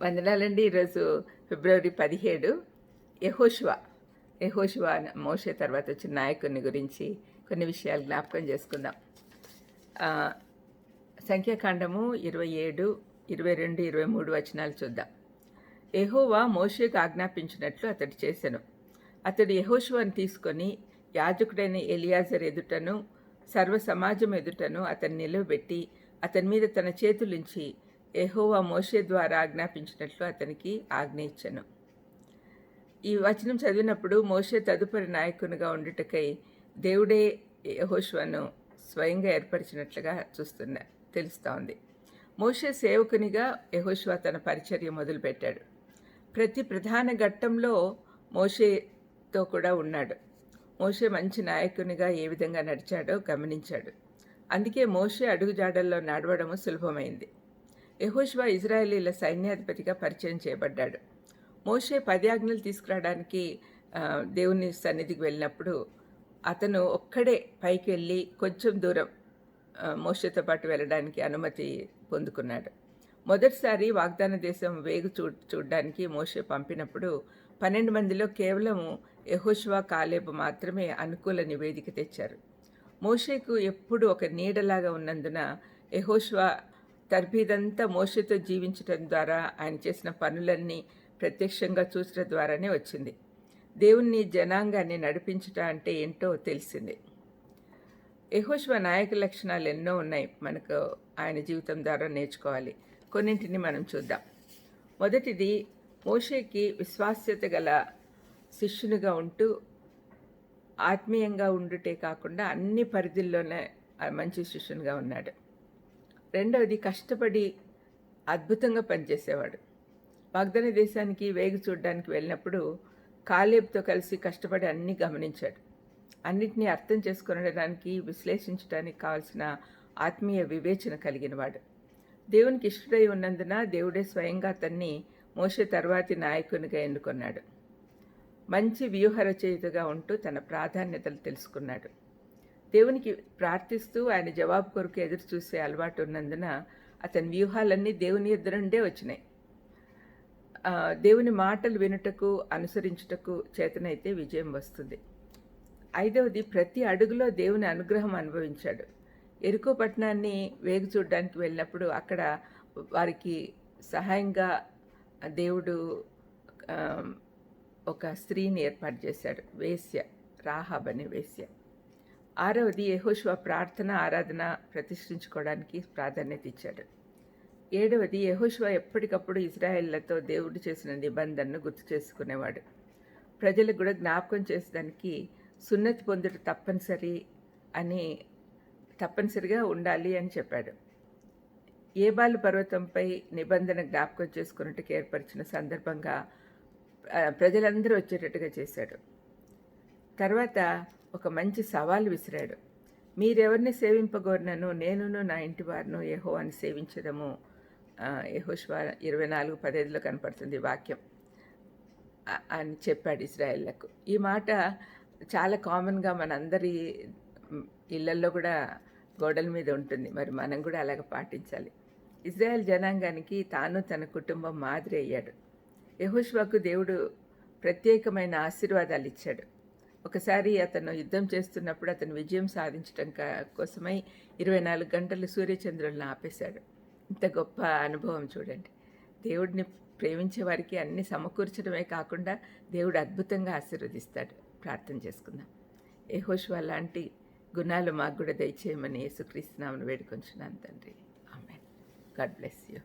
వందనాలండి. ఈరోజు ఫిబ్రవరి పదిహేడు. యహోషువా యహోషువా మోషే తర్వాత వచ్చిన నాయకుని గురించి కొన్ని విషయాలు జ్ఞాపకం చేసుకుందాం. సంఖ్యాకాండము ఇరవై ఏడు ఇరవై రెండు ఇరవై మూడు వచనాలు చూద్దాం. ఎహోవా మోషేకు ఆజ్ఞాపించినట్లు అతడు చేశాను అతడు యెహోషువను తీసుకొని యాజకుడైన ఎలియాజర్ ఎదుటను సర్వ సమాజం ఎదుటను అతన్ని నిలవబెట్టి అతని మీద తన చేతులుంచి ఎహోవా మోషే ద్వారా ఆజ్ఞాపించినట్లు అతనికి ఆజ్ఞ ఇచ్చను. ఈ వచనం చదివినప్పుడు మోషే తదుపరి నాయకునిగా ఉండుటకై దేవుడే యహోష్వను స్వయంగా ఏర్పరిచినట్లుగా చూస్తున్నా తెలుస్తూ ఉంది. మోషే సేవకునిగా యహోష్వ తన పరిచర్య మొదలుపెట్టాడు. ప్రతి ప్రధాన ఘట్టంలో మోషేతో కూడా ఉన్నాడు. మోషే మంచి నాయకునిగా ఏ విధంగా నడిచాడో గమనించాడు. అందుకే మోషే అడుగుజాడల్లో నడవడము సులభమైంది. యహోష్వా ఇజ్రాయేలీల సైన్యాధిపతిగా పరిచయం చేయబడ్డాడు. మోషే పది ఆజ్ఞలు తీసుకురావడానికి దేవుని సన్నిధికి వెళ్ళినప్పుడు అతను ఒక్కడే పైకి వెళ్ళి కొంచెం దూరం మోషేతో పాటు వెళ్ళడానికి అనుమతి పొందుకున్నాడు. మొదటిసారి వాగ్దాన దేశం వేగు చూ చూడడానికి మోషే పంపినప్పుడు పన్నెండు మందిలో కేవలం యహోష్వా కాలేబు మాత్రమే అనుకూల నివేదిక తెచ్చారు. మోషేకు ఎప్పుడు ఒక నీడలాగా ఉన్నందున యహోష్వా తర్బీదంతా మోషతో జీవించటం ద్వారా ఆయన చేసిన పనులన్నీ ప్రత్యక్షంగా చూసిన ద్వారానే వచ్చింది. దేవుణ్ణి జనాంగాన్ని నడిపించట అంటే ఏంటో తెలిసింది. యహోష్వ నాయక లక్షణాలు ఎన్నో ఉన్నాయి మనకు ఆయన జీవితం ద్వారా నేర్చుకోవాలి. కొన్నింటిని మనం చూద్దాం. మొదటిది మోషేకి విశ్వాస్యత గల శిష్యునిగా ఉంటూ ఆత్మీయంగా ఉండుటే కాకుండా అన్ని పరిధుల్లోనే మంచి శిష్యునిగా ఉన్నాడు. రెండవది కష్టపడి అద్భుతంగా పనిచేసేవాడు. వాగ్దాన దేశానికి వేగు చూడడానికి వెళ్ళినప్పుడు కాలేబ్తో కలిసి కష్టపడి అన్నీ గమనించాడు. అన్నిటినీ అర్థం చేసుకునడానికి విశ్లేషించడానికి కావాల్సిన ఆత్మీయ వివేచన కలిగినవాడు. దేవునికి ఇష్టడై ఉన్నందున దేవుడే స్వయంగా అతన్ని మోసే తర్వాతి నాయకునిగా ఎన్నుకున్నాడు. మంచి వ్యూహ రచయితగా ఉంటూ తన ప్రాధాన్యతలు తెలుసుకున్నాడు. దేవునికి ప్రార్థిస్తూ ఆయన జవాబు కొరకు ఎదురు చూసే అలవాటు ఉన్నందున అతని వ్యూహాలన్నీ దేవుని ఎదురు నుండే వచ్చినాయి. దేవుని మాటలు వినుటకు అనుసరించుటకు చేతనైతే విజయం వస్తుంది. ఐదవది ప్రతి అడుగులో దేవుని అనుగ్రహం అనుభవించాడు. ఎరుకో పట్టణాన్ని వేగు చూడడానికి వెళ్ళినప్పుడు అక్కడ వారికి సహాయంగా దేవుడు ఒక స్త్రీని ఏర్పాటు చేశాడు. వేశ్య రాహాబ్ అనే వేశ్య. ఆరవది యెహోషువ ప్రార్థన ఆరాధన ప్రతిష్ఠించుకోవడానికి ప్రాధాన్యత ఇచ్చాడు. ఏడవది యెహోషువ ఎప్పటికప్పుడు ఇజ్రాయెళ్ళతో దేవుడు చేసిన నిబంధనను గుర్తు చేసుకునేవాడు. ప్రజలకు కూడా జ్ఞాపకం చేసేదానికి సున్నతి పొందుట తప్పనిసరి అని తప్పనిసరిగా ఉండాలి అని చెప్పాడు. ఏబాలు పర్వతంపై నిబంధన జ్ఞాపకం చేసుకున్నట్టుకు ఏర్పరిచిన సందర్భంగా ప్రజలందరూ వచ్చేటట్టుగా చేశాడు. తర్వాత ఒక మంచి సవాల్ విసిరాడు. మీరెవరిని సేవింపగోరినను? నేనును నా ఇంటి వారిను యహో అని సేవించడము యహోష్వా ఇరవై నాలుగు పదేదిలో కనపడుతుంది వాక్యం. అని చెప్పాడు ఇజ్రాయెళ్ళకు. ఈ మాట చాలా కామన్గా మనందరి ఇళ్ళల్లో ఇళ్ళల్లో కూడా గోడల మీద ఉంటుంది. మరి మనం కూడా అలాగ పాటించాలి. ఇజ్రాయెల్ జనాంగానికి తాను తన కుటుంబం మాదిరి అయ్యాడు. యహోష్వాకు దేవుడు ప్రత్యేకమైన ఆశీర్వాదాలు ఇచ్చాడు. ఒకసారి అతను యుద్ధం చేస్తున్నప్పుడు అతను విజయం సాధించడం కోసమై ఇరవై నాలుగు గంటలు సూర్యచంద్రులను ఆపేశాడు. ఇంత గొప్ప అనుభవం చూడండి. దేవుడిని ప్రేమించే వారికి అన్ని సమకూర్చడమే కాకుండా దేవుడు అద్భుతంగా ఆశీర్వదిస్తాడు. ప్రార్థన చేసుకుందాం. యెహోషువ లాంటి గుణాలు మాకు కూడా దయచేయమని యేసుక్రీస్తునామను వేడుకొంచున్నాను తండ్రి. ఆమె గాడ్ బ్లెస్ యూ.